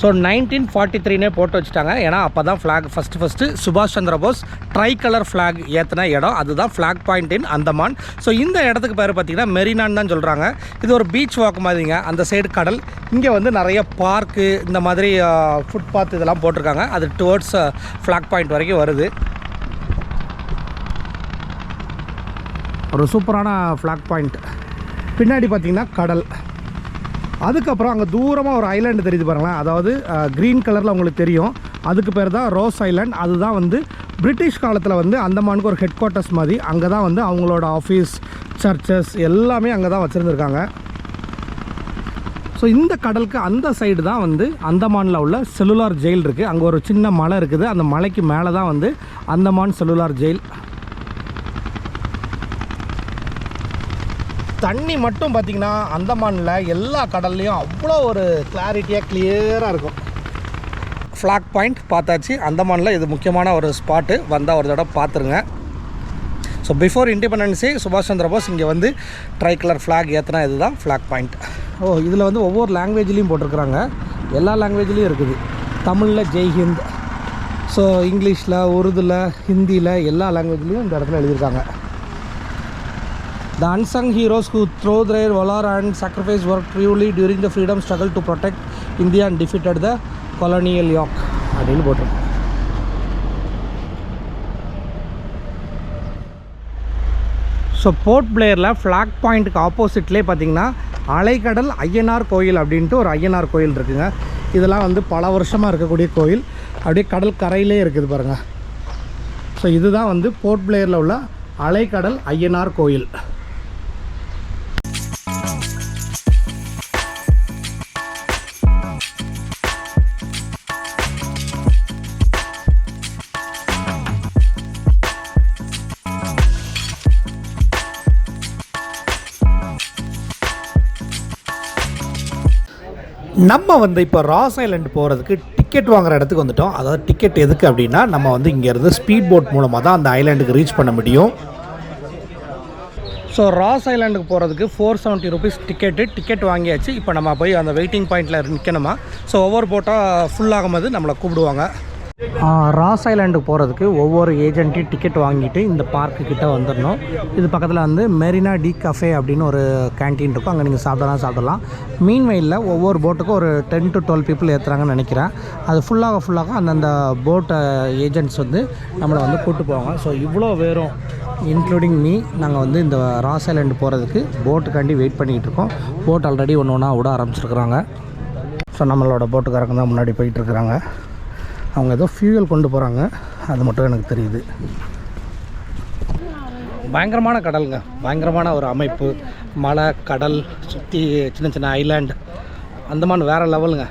So nineteen forty த்ரீனே போட்டு வச்சுட்டாங்க. ஏன்னா அப்போ தான் ஃப்ளாக் ஃபஸ்ட்டு ஃபஸ்ட்டு சுபாஷ் Chandra Bose tricolour flag ஏற்றின இடம். அதுதான் flag point in Andaman. So இந்த இடத்துக்கு பேர் பார்த்திங்கன்னா மெரினான்னு தான் சொல்கிறாங்க இது ஒரு பீச் வாக் மாதிரிங்க. அந்த சைடு கடல். இங்கே வந்து நிறைய பார்க்கு இந்த மாதிரி ஃபுட்பாத் இதெல்லாம் போட்டிருக்காங்க. அது டுவர்ட்ஸ் ஃப்ளாக் பாயிண்ட் வரைக்கும் வருது. ஒரு சூப்பரான ஃப்ளாக் பாயிண்ட் பின்னாடி பார்த்திங்கன்னா கடல். அதுக்கப்புறம் அங்கே தூரமாக ஒரு ஐலாண்டு தெரியுது பாருங்களேன். அதாவது க்ரீன் கலரில் உங்களுக்கு தெரியும். அதுக்கு பேர் தான் ரோஸ் ஐலாண்ட் அதுதான் வந்து பிரிட்டிஷ் காலத்தில் வந்து அந்தமானுக்கு ஒரு ஹெட் குவார்ட்டர்ஸ் மாதிரி. அங்கே தான் வந்து அவங்களோட ஆஃபீஸ் சர்ச்சஸ் எல்லாமே அங்கே தான் வச்சுருந்துருக்காங்க. ஸோ இந்த கடலுக்கு அந்த சைடு தான் வந்து அந்தமானில் உள்ள செல்லுலார் ஜெயில் இருக்குது அங்கே ஒரு சின்ன மலை இருக்குது. அந்த மலைக்கு மேலே தான் வந்து அந்தமான் செல்லுலார் ஜெயில் தண்ணி மட்டும் பார்த்திங்கன்னா அந்தமானில் எல்லா கடல்லையும் அவ்வளோ ஒரு கிளாரிட்டியாக கிளியராக இருக்கும். ஃப்ளாக் பாயிண்ட் பார்த்தாச்சு. அந்தமானில் இது முக்கியமான ஒரு ஸ்பாட்டு வந்தால் ஒரு தடவை பார்த்துருங்க. ஸோ பிஃபோர் இண்டிபெண்டன்ஸே சுபாஷ் சந்திர போஸ் இங்கே வந்து ட்ரை கலர் ஃப்ளாக் ஏற்றினா இதுதான் ஃப்ளாக் பாயிண்ட் ஓ இதில் வந்து ஒவ்வொரு லாங்குவேஜ்லேயும் போட்டிருக்கிறாங்க. எல்லா லாங்குவேஜ்லேயும் இருக்குது. தமிழில் ஜெய்ஹிந்த் ஸோ இங்கிலீஷில் உருதுல ஹிந்தியில் எல்லா லாங்குவேஜ்லேயும் இந்த இடத்துல எழுதியிருக்காங்க. The unsung heroes who throw their valor and sacrifice worked truly during the freedom struggle to protect India and defeated the colonial yoke. அப்படின்னு போட்டிருக்கோம். ஸோ போர்ட் பிளேயரில் ஃப்ளாக் பாயிண்ட்டுக்கு ஆப்போசிட்லேயே பார்த்தீங்கன்னா அலைக்கடல் ஐயனார் கோயில் அப்படின்ட்டு ஒரு ஐயனார் கோயில் இருக்குங்க. இதெல்லாம் வந்து பல வருஷமாக இருக்கக்கூடிய கோயில். அப்படியே கடல் கரையிலே இருக்குது பாருங்கள் ஸோ இதுதான் வந்து போர்ட் பிளேயரில் உள்ள அலைக்கடல் ஐயனார் கோயில். நம்ம வந்து இப்போ ராஸ் ஐலண்ட் போகிறதுக்கு டிக்கெட் வாங்குற இடத்துக்கு வந்துட்டோம். அதாவது டிக்கெட் எதுக்கு அப்படின்னா நம்ம வந்து இங்கேருந்து ஸ்பீட் போட் மூலமாக தான் அந்த ஐலாண்டுக்கு ரீச் பண்ண முடியும். ஸோ ராஸ் ஐலாண்டுக்கு போகிறதுக்கு four seventy rupees ticket ticket வாங்கியாச்சு. இப்போ நம்ம போய் அந்த வெயிட்டிங் பாயிண்ட்டில் நிற்கணுமா ஸோ ஒவ்வொரு போட்டால் ஃபுல் ஆகும்போது நம்மளை கூப்பிடுவாங்க. ராஸ் ஐலாண்டுக்கு போகிறதுக்கு ஒவ்வொரு ஏஜென்ட்டையும் டிக்கெட் வாங்கிட்டு இந்த பார்க்கு கிட்டே வந்துடணும். இது பக்கத்தில் வந்து மெரினா டி கஃபே அப்படின்னு ஒரு கேன்டீன் இருக்கும். அங்கே நீங்கள் சாப்பிடலாம் சாப்பிடலாம். மீன் வெயிலில் ஒவ்வொரு போட்டுக்கும் ஒரு டென் டு டுவெல் பீப்புள் ஏற்றுறாங்கன்னு நினைக்கிறேன். அது ஃபுல்லாக ஃபுல்லாக அந்தந்த போட்டை ஏஜென்ட்ஸ் வந்து நம்மளை வந்து கூப்பிட்டு போவாங்க. ஸோ இவ்வளோ பேரும் இன்க்ளூடிங் மீ நாங்கள் வந்து இந்த ராஸ் ஐலாண்டு போகிறதுக்கு போட்டுக்காண்டி வெயிட் பண்ணிகிட்டு இருக்கோம். போட் ஆல்ரெடி ஒன்று ஒன்றா விட ஆரம்பிச்சிருக்கிறாங்க. ஸோ நம்மளோட போட்டுக்காரங்க தான் முன்னாடி போயிட்டுருக்குறாங்க அவங்க ஏதோ ஃபியூயல் கொண்டு போகிறாங்க அது மட்டும் எனக்கு தெரியுது. பயங்கரமான கடலுங்க. பயங்கரமான ஒரு அமைப்பு. மலை கடல் சுற்றி சின்ன சின்ன ஐலாண்ட் மாதிரி வேறு லெவலுங்க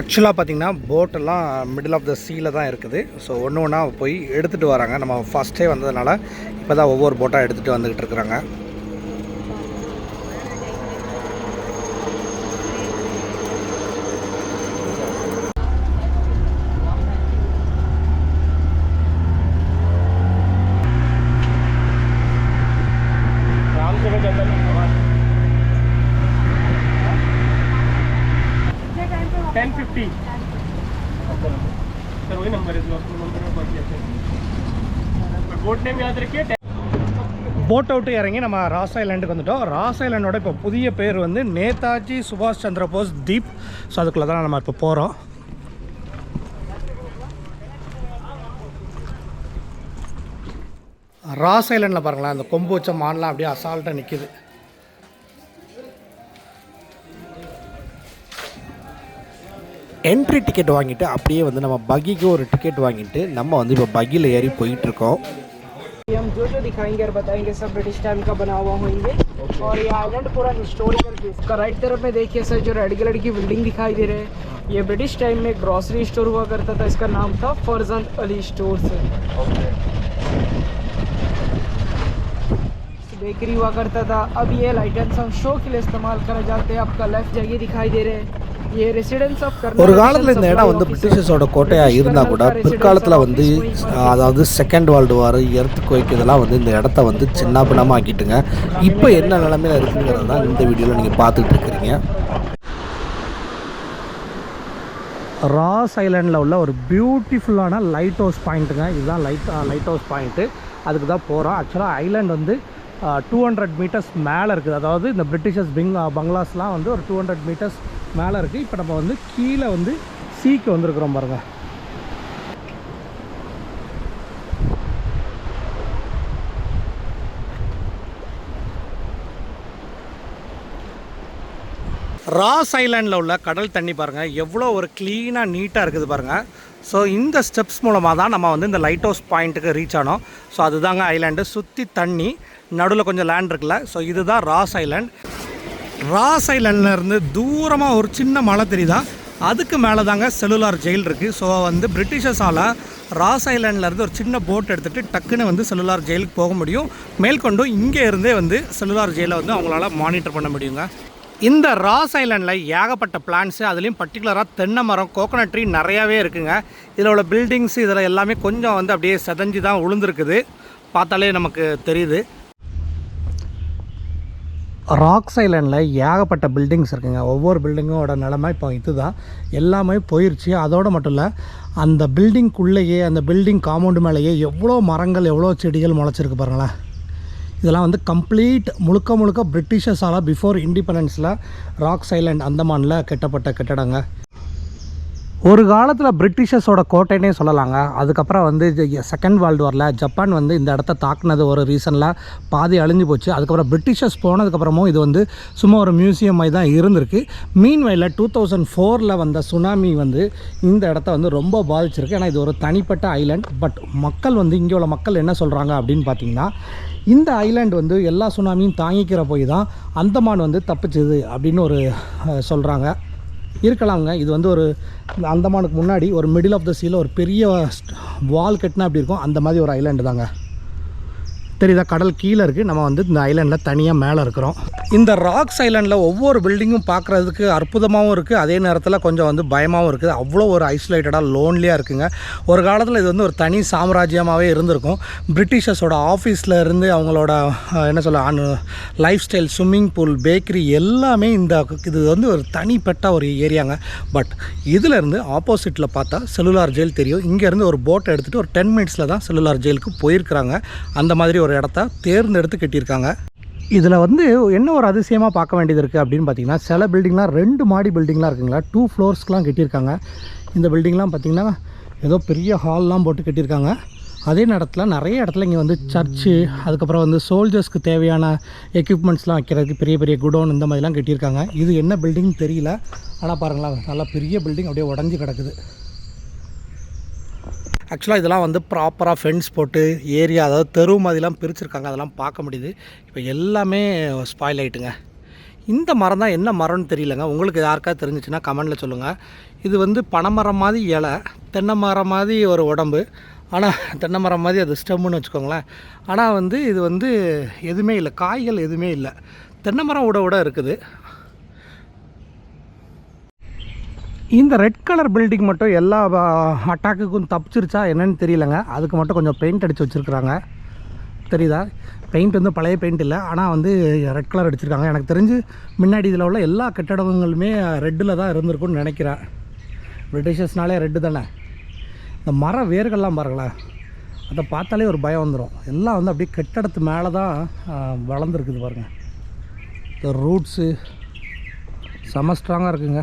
ஆக்சுவலாக பார்த்தீங்கன்னா போட்டெல்லாம் மிடில் ஆஃப் த சீல தான் இருக்குது. ஸோ ஒன்று ஒன்றா போய் எடுத்துகிட்டு வராங்க. நம்ம ஃபஸ்ட்டே வந்ததுனால இப்போ தான் ஒவ்வொரு போட்டாக எடுத்துகிட்டு வந்துக்கிட்டு இருக்கிறாங்க. वही नंबर है जो आपको नंबर में बात किया था बोर्ड नेम याद रखिए போட் அவுட்டு இறங்கி நம்ம ராஸ் ஐலாண்டுக்கு வந்துட்டோம் ராஸ் ஐலாண்டோட இப்போ புதிய பேர் வந்து நேதாஜி சுபாஷ் சந்திர போஸ் தீப் ஸோ அதுக்குள்ளே தான் நம்ம இப்போ போகிறோம் ராஸ் ஐலாண்டில் பாருங்களேன் அந்த கொம்பு வச்ச மான்லாம் அப்படியே அசால்ட்டாக நிற்கிது என்ட்ரி டிக்கெட் வாங்கிட்டு அப்படியே வந்து நம்ம பக்கிக்கு ஒரு டிக்கெட் வாங்கிட்டு நம்ம வந்து இப்போ பக்கியில் ஏறி போயிட்டுருக்கோம் ये हम जो जो दिखाएंगे और बताएंगे सब ब्रिटिश टाइम का बना हुआ होंगे और ये आइलैंड पूरा हिस्टोरिकल प्लेस का राइट तरफ में देखिए सर जो रेड कलर की बिल्डिंग दिखाई दे रहे हैं ये ब्रिटिश टाइम में ग्रॉसरी स्टोर हुआ करता था इसका नाम था फरजंद अली स्टोर बेकरी हुआ करता था अब ये लाइटेंस हम शो के लिए इस्तेमाल करा जाते हैं आपका लेफ्ट जगह दिखाई दे रहे हैं ये रेसिडेंस ऑफ ஒரு காலத்தில் இந்த இடம் வந்து பிரிட்டிஷர்ஸோட கோட்டையாக இருந்தால் கூட பிற்காலத்தில் வந்து அதாவது செகண்ட் வேர்ல்டு வார் எர்த் கோய்க்கு இதெல்லாம் வந்து இந்த இடத்த வந்து சின்ன பின்னமாக ஆக்கிட்டுங்க இப்போ என்ன நிலமையில இருக்குங்கிறது தான் இந்த வீடியோவில் நீங்கள் பார்த்துட்டு இருக்கிறீங்க. ராஸ் ஐலாண்டில் உள்ள ஒரு பியூட்டிஃபுல்லான லைட் ஹவுஸ் பாயிண்ட்டுங்க இதுதான் லைட் லைட் ஹவுஸ் பாயிண்ட்டு அதுக்கு தான் போகிறோம் ஆக்சுவலாக ஐலாண்ட் வந்து டூ ஹண்ட்ரட் மீட்டர்ஸ் மேலே இருக்குது. அதாவது இந்த பிரிட்டிஷர்ஸ் பிங் பங்களாஸ்லாம் வந்து ஒரு டூ ஹண்ட்ரட் மீட்டர்ஸ் மேலே இருக்குது இப்போ நம்ம வந்து கீழே வந்து சீக்கு வந்திருக்கிறோம் பாருங்கள் ராஸ் ஐலாண்டில் உள்ள கடல் தண்ணி பாருங்கள் எவ்வளோ ஒரு க்ளீனாக நீட்டாக இருக்குது பாருங்கள் ஸோ இந்த ஸ்டெப்ஸ் மூலமாக தான் நம்ம வந்து இந்த லைட் ஹவுஸ் பாயிண்ட்டுக்கு ரீச் ஆனோம். ஸோ அதுதாங்க ஐலாண்டு சுற்றி தண்ணி நடுவில் கொஞ்சம் லேண்ட் இருக்குல்ல. ஸோ இதுதான் ராஸ் ஐலாண்ட் ராஸ் ஐலாண்ட்ல இருந்து தூரமாக ஒரு சின்ன மலை தெரியுதா? அதுக்கு மேலே தாங்க செல்லுலார் ஜெயில் இருக்குது ஸோ வந்து பிரிட்டிஷர்ஸால் ராஸ் ஐலாண்ட்லேருந்து ஒரு சின்ன போட் எடுத்துகிட்டு டக்குன்னு வந்து செல்லுலார் ஜெயிலுக்கு போக முடியும். மேற்கொண்டு இங்கே இருந்தே வந்து செல்லுலார் ஜெயிலை வந்து அவங்களால மானிட்டர் பண்ண முடியுங்க. இந்த ராஸ் ஐலாண்டில் ஏகப்பட்ட பிளான்ஸு அதுலேயும் பர்டிகுலராக தென்னை மரம் கோகோனட் ட்ரீ நிறையாவே இருக்குங்க. இதில் உள்ள பில்டிங்ஸ் இதில் எல்லாமே கொஞ்சம் வந்து அப்படியே செதஞ்சு தான் உளுந்துருக்குது. பார்த்தாலே நமக்கு தெரியுது. ராக்ஸ் ஐலாண்டில் ஏகப்பட்ட பில்டிங்ஸ் இருக்குங்க. ஒவ்வொரு பில்டிங்கோட நிலமை இப்போ இதுதான். எல்லாமே போயிடுச்சு அதோடு மட்டும் இல்லை அந்த பில்டிங்குள்ளேயே அந்த பில்டிங் காம்பவுண்டு மேலேயே எவ்வளோ மரங்கள் எவ்வளோ செடிகள் முளைச்சிருக்கு பாருங்களேன். இதெல்லாம் வந்து கம்ப்ளீட் முழுக்க முழுக்க பிரிட்டிஷர்ஸால் பிஃபோர் இண்டிபெண்டன்ஸில் ராக்ஸ் சைலண்ட் அந்தமானில் கட்டப்பட்ட கட்டடங்க. ஒரு காலத்தில் பிரிட்டிஷர்ஸோட கோட்டைனே சொல்லலாங்க. அதுக்கப்புறம் வந்து செகண்ட் வேர்ல்டு வாரில் ஜப்பான் வந்து இந்த இடத்த தாக்குனது ஒரு ரீசனில் பாதி அழிஞ்சு போச்சு. அதுக்கப்புறம் பிரிட்டிஷர்ஸ் போனதுக்கப்புறமும் இது வந்து சும்மா ஒரு மியூசியம் மாதிரி தான் இருந்திருக்கு. மீன் வயலில் டூ தௌசண்ட் ஃபோரில் வந்த சுனாமி வந்து இந்த இடத்த வந்து ரொம்ப பாதிச்சிருக்கு. ஏன்னா இது ஒரு தனிப்பட்ட ஐலாண்ட் பட் மக்கள் வந்து இங்கே உள்ள மக்கள் என்ன சொல்கிறாங்க அப்படின்னு பார்த்தீங்கன்னா இந்த ஐலாண்ட் வந்து எல்லா சுனாமியும் தாங்கிக்கிற போய் தான் அந்தமான் வந்து தப்பிச்சுது அப்படின்னு ஒரு சொல்கிறாங்க இருக்கலாங்க. இது வந்து ஒரு அந்தமானுக்கு முன்னாடி ஒரு மிடில் ஆஃப் த சீல ஒரு பெரிய வால் கட்டினா அப்படி இருக்கும்? அந்த மாதிரி ஒரு ஐலாண்டு தாங்க. தெரியுதா? கடல் கீழே இருக்குது நம்ம வந்து இந்த ஐலாண்டில் தனியாக மேலே இருக்கிறோம். இந்த ராக்ஸ் ஐலாண்டில் ஒவ்வொரு பில்டிங்கும் பார்க்குறதுக்கு அற்புதமாகவும் இருக்குது அதே நேரத்தில் கொஞ்சம் வந்து பயமாகவும் இருக்குது. அவ்வளோ ஒரு ஐசோலேட்டடாக லோன்லியாக இருக்குங்க. ஒரு காலத்தில் இது வந்து ஒரு தனி சாம்ராஜ்யமாகவே இருந்திருக்கும். பிரிட்டிஷர்ஸோட ஆஃபீஸில் இருந்து அவங்களோட என்ன சொல்ல lifestyle swimming pool bakery எல்லாமே இந்த இது வந்து ஒரு தனிப்பட்ட ஒரு ஏரியாங்க பட் இதிலேருந்து ஆப்போசிட்டில் பார்த்தா செல்லுலார் ஜெயில் தெரியும். இங்கேருந்து ஒரு போட்டை எடுத்துகிட்டு ஒரு டென் மினிட்ஸில் தான் செல்லுலார் ஜெயிலுக்கு போயிருக்கிறாங்க. அந்த மாதிரி ஒரு ஒரு இடத்த தேர்ந்தெடுத்து கட்டியிருக்காங்க. இதில் வந்து என்ன ஒரு அதிசயமாக பார்க்க வேண்டியது இருக்குது அப்படின்னு பார்த்தீங்கன்னா சில பில்டிங்லாம் ரெண்டு மாடி பில்டிங்லாம் இருக்குங்களா? டூ ஃப்ளோர்ஸ்க்கெலாம் கட்டியிருக்காங்க. இந்த பில்டிங்லாம் பார்த்தீங்கன்னா ஏதோ பெரிய ஹால்லாம் போட்டு கட்டியிருக்காங்க. அதே நேரத்தில் நிறைய இடத்துல இங்கே வந்து சர்ச்சு அதுக்கப்புறம் வந்து சோல்ஜர்ஸ்க்கு தேவையான எக்யூப்மெண்ட்ஸ்லாம் வைக்கிறதுக்கு பெரிய பெரிய குடோன் இந்த மாதிரிலாம் கட்டியிருக்காங்க. இது என்ன பில்டிங் தெரியல. ஆனால் பாருங்களேன் நல்லா பெரிய பில்டிங் அப்படியே உடஞ்சி கிடக்குது. ஆக்சுவலாக இதெல்லாம் வந்து ப்ராப்பராக ஃபென்ஸ் போட்டு ஏரியா அதாவது தெரு மாதிரிலாம் பிரிச்சுருக்காங்க. அதெல்லாம் பார்க்க முடியுது. இப்போ எல்லாமே ஸ்பாயில் ஆகிட்டுங்க இந்த மரம் தான் என்ன மரம்னு தெரியலங்க. உங்களுக்கு யாருக்காவது தெரிஞ்சிச்சுன்னா கமெண்டில் சொல்லுங்கள் இது வந்து பனைமரம் மாதிரி இலை தென்னை மரம் மாதிரி ஒரு உடம்பு. ஆனால் தென்னை மரம் மாதிரி அது ஸ்டெம்முன்னு வச்சுக்கோங்களேன். ஆனால் வந்து இது வந்து எதுவுமே இல்லை. காய்கள் எதுவுமே இல்லை. தென்னை மரம் விட விட இருக்குது. இந்த ரெட் கலர் பில்டிங் மட்டும் எல்லா அட்டாக்குக்கும் தப்பிச்சிருச்சா என்னன்னு தெரியலங்க. அதுக்கு மட்டும் கொஞ்சம் பெயிண்ட் அடித்து வச்சுருக்குறாங்க. தெரியுதா? பெயிண்ட் வந்து பழைய பெயிண்ட் இல்லை. ஆனால் வந்து ரெட் கலர் அடிச்சிருக்காங்க. எனக்கு தெரிஞ்சு முன்னாடி இதில் உள்ள எல்லா கட்டடங்களுமே ரெட்டில் தான் இருந்திருக்கும்னு நினைக்கிறேன். பிரிட்டிஷர்ஸ்னாலே ரெட்டு தானே. இந்த மர வேர்கள்லாம் பாருங்களேன். அதை பார்த்தாலே ஒரு பயம் வந்துடும் எல்லாம் வந்து அப்படியே கட்டடத்து மேலே தான் வளர்ந்துருக்குது பாருங்கள் இந்த ரூட்ஸு செம ஸ்ட்ராங்காக இருக்குங்க.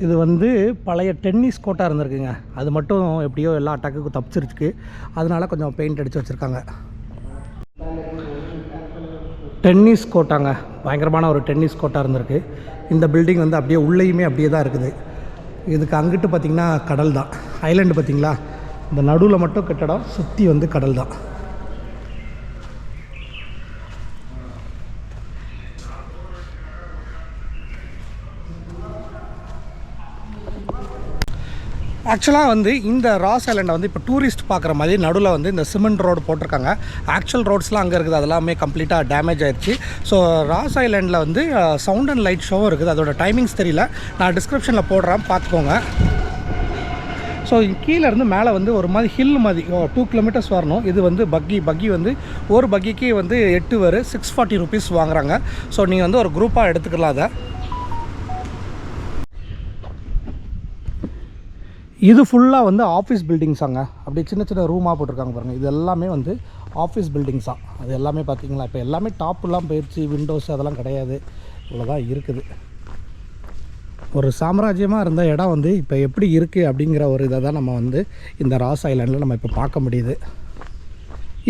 இது வந்து பழைய டென்னிஸ் கோட்டாக இருந்திருக்குங்க. அது மட்டும் எப்படியோ எல்லா அட்டாக்குக்கும் தப்பிச்சிருக்கு அதனால கொஞ்சம் பெயிண்ட் அடித்து வச்சுருக்காங்க. டென்னிஸ் கோட்டாங்க. பயங்கரமான ஒரு டென்னிஸ் கோட்டாக இருந்திருக்கு. இந்த பில்டிங் வந்து அப்படியே உள்ளேயுமே அப்படியே தான் இருக்குது. இதுக்கு அங்கிட்டு பார்த்திங்கன்னா கடல் தான். ஐலாண்டு பார்த்திங்களா? இந்த நடுவில் மட்டும் கட்டடம் சுற்றி வந்து கடல் தான். ஆக்சுவலாக வந்து இந்த ராஸ் ஐலண்டை வந்து இப்போ டூரிஸ்ட் பார்க்குற மாதிரி நடுவில் வந்து இந்த சிமெண்ட் ரோடு போட்டிருக்காங்க. ஆக்சுவல் ரோட்ஸ்லாம் அங்கே இருக்குது. அதெல்லாமே கம்ப்ளீட்டாக டேமேஜ் ஆயிடுச்சு ஸோ ராஸ் ஐலண்டில் வந்து சவுண்ட் அண்ட் லைட் ஷோவும் இருக்குது. அதோட டைமிங்ஸ் தெரியல. நான் டிஸ்கிரிப்ஷனில் போடுறேன். பார்த்துக்கோங்க ஸோ கீழேருந்து மேலே வந்து ஒரு மாதிரி ஹில் மாதிரி டூ கிலோமீட்டர்ஸ் வரணும். இது வந்து பக்கி பக்கி வந்து ஒரு பக்கிக்கு வந்து எட்டு வரும் சிக்ஸ் ஃபார்ட்டி ருபீஸ் வாங்குறாங்க. ஸோ நீங்கள் வந்து ஒரு குரூப்பாக எடுத்துக்கலாம் அதை. இது ஃபுல்லாக வந்து ஆஃபீஸ் பில்டிங்ஸாங்க அப்படி சின்ன சின்ன ரூமாக போட்டிருக்காங்க பாருங்கள் இது எல்லாமே வந்து ஆஃபீஸ் பில்டிங்ஸாக அது எல்லாமே பார்த்திங்களா இப்போ எல்லாமே டாப்புலாம் போயிடுச்சு விண்டோஸ் அதெல்லாம் கிடையாது. இவ்வளோதான் இருக்குது. ஒரு சாம்ராஜ்யமாக இருந்த இடம் வந்து இப்போ எப்படி இருக்குது அப்படிங்கிற ஒரு இதை தான் நம்ம வந்து இந்த ராஸ் ஐலாண்டில் நம்ம இப்போ பார்க்க முடியுது.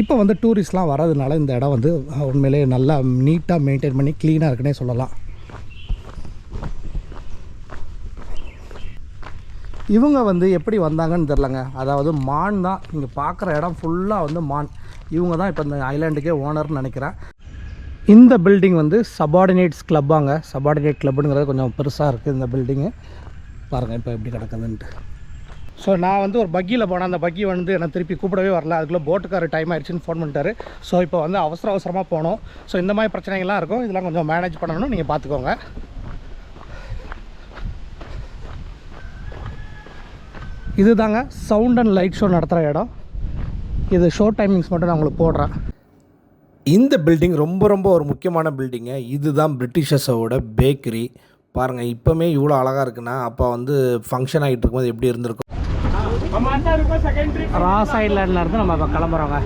இப்போ வந்து டூரிஸ்ட்லாம் வர்றதுனால இந்த இடம் வந்து உண்மையிலேயே நல்லா நீட்டாக மெயின்டைன் பண்ணி க்ளீனாக இருக்குன்னே சொல்லலாம். இவங்க வந்து எப்படி வந்தாங்கன்னு தெரிலங்க. அதாவது மான் தான். நீங்கள் பார்க்குற இடம் ஃபுல்லாக வந்து மான். இவங்க தான் இப்போ இந்த ஐலாண்டுக்கே ஓனர்னு நினைக்கிறேன். இந்த பில்டிங் வந்து சபார்டினேட்ஸ் கிளப்பாங்க சபார்டினேட் கிளப்புங்கிறது கொஞ்சம் பெருசாக இருக்குது இந்த பில்டிங்கு பாருங்கள் இப்போ எப்படி கிடக்குதுன்ட்டு. ஸோ நான் வந்து ஒரு பக்கியில் போனேன். அந்த பக்கி வந்து என்னை திருப்பி கூப்பிடவே வரல. அதுக்குள்ளே போட்டுக்கார டைம் ஆயிடுச்சுன்னு ஃபோன் பண்ணிட்டாரு. ஸோ இப்போ வந்து அவசர அவசரமாக போனோம். ஸோ இந்த மாதிரி பிரச்சனைகள்லாம் இருக்கும். இதெல்லாம் கொஞ்சம் மேனேஜ் பண்ணணும்னு நீங்கள் பார்த்துக்கோங்க இது தாங்க சவுண்ட் அண்ட் லைட் ஷோ நடத்துகிற இடம். இது ஷோ டைமிங்ஸ் மட்டும் நான் உங்களுக்கு போடுறேன். இந்த பில்டிங் ரொம்ப ரொம்ப ஒரு முக்கியமான பில்டிங்கு இதுதான் பிரிட்டிஷர்ஸோட பேக்கரி பாருங்கள் இப்போமே இவ்வளோ அழகாக இருக்குன்னா அப்போ வந்து ஃபங்க்ஷன் ஆகிட்டு இருக்கும்போது எப்படி இருந்திருக்கும்? ராஸ் ஐலாண்ட்லேருந்து நம்ம இப்போ கிளம்புறோங்க.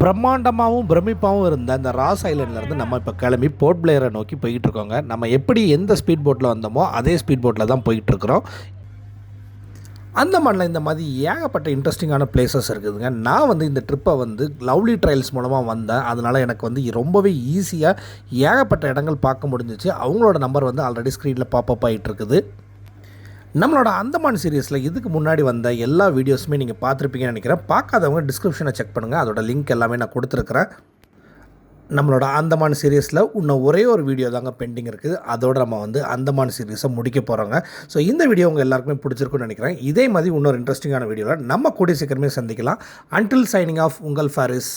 பிரம்மாண்டமாகவும் பிரமிப்பாகவும் இருந்த அந்த ராஸ் ஐலண்ட்லேருந்து நம்ம இப்போ கிளம்பி போர்ட் பிளேயரை நோக்கி போயிட்டு இருக்கோங்க. நம்ம எப்படி எந்த ஸ்பீட் போட்டில் வந்தோமோ அதே ஸ்பீட் போட்டில் தான் போயிட்டுருக்குறோம் அந்த மண்ணில் இந்த மாதிரி ஏகப்பட்ட இன்ட்ரெஸ்டிங்கான பிளேசஸ் இருக்குதுங்க. நான் வந்து இந்த ட்ரிப்பை வந்து லவ்லி ட்ரையல்ஸ் மூலமாக வந்தேன். அதனால் எனக்கு வந்து ரொம்பவே ஈஸியாக ஏகப்பட்ட இடங்கள் பார்க்க முடிஞ்சிச்சு. அவங்களோட நம்பர் வந்து ஆல்ரெடி ஸ்க்ரீனில் பாப்பப் ஆகிட்டு இருக்குது நம்மளோட அந்தமான் சீரியஸில் இதுக்கு முன்னாடி வந்த எல்லா வீடியோஸுமே நீங்கள் பார்த்துருப்பீங்கன்னு நினைக்கிறேன். பார்க்காதவங்க டிஸ்கிரிப்ஷனை செக் பண்ணுங்கள் அதோட லிங்க் எல்லாமே நான் கொடுத்துருக்குறேன். நம்மளோட அந்தமான் சீரியஸில் இன்னும் ஒரே ஒரு வீடியோ தாங்க பெண்டிங் இருக்குது. அதோட நம்ம வந்து அந்தமான் சீரியஸை முடிக்க போகிறோங்க ஸோ இந்த வீடியோ உங்கள் எல்லாருக்குமே பிடிச்சிருக்குன்னு நினைக்கிறேன். இதே மாதிரி இன்னொரு இன்ட்ரெஸ்டிங்கான வீடியோவில் நம்ம கூடிய சீக்கிரமே சந்திக்கலாம். அன்டில் சைனிங் ஆஃப் உங்கள் ஃபாரிஸ்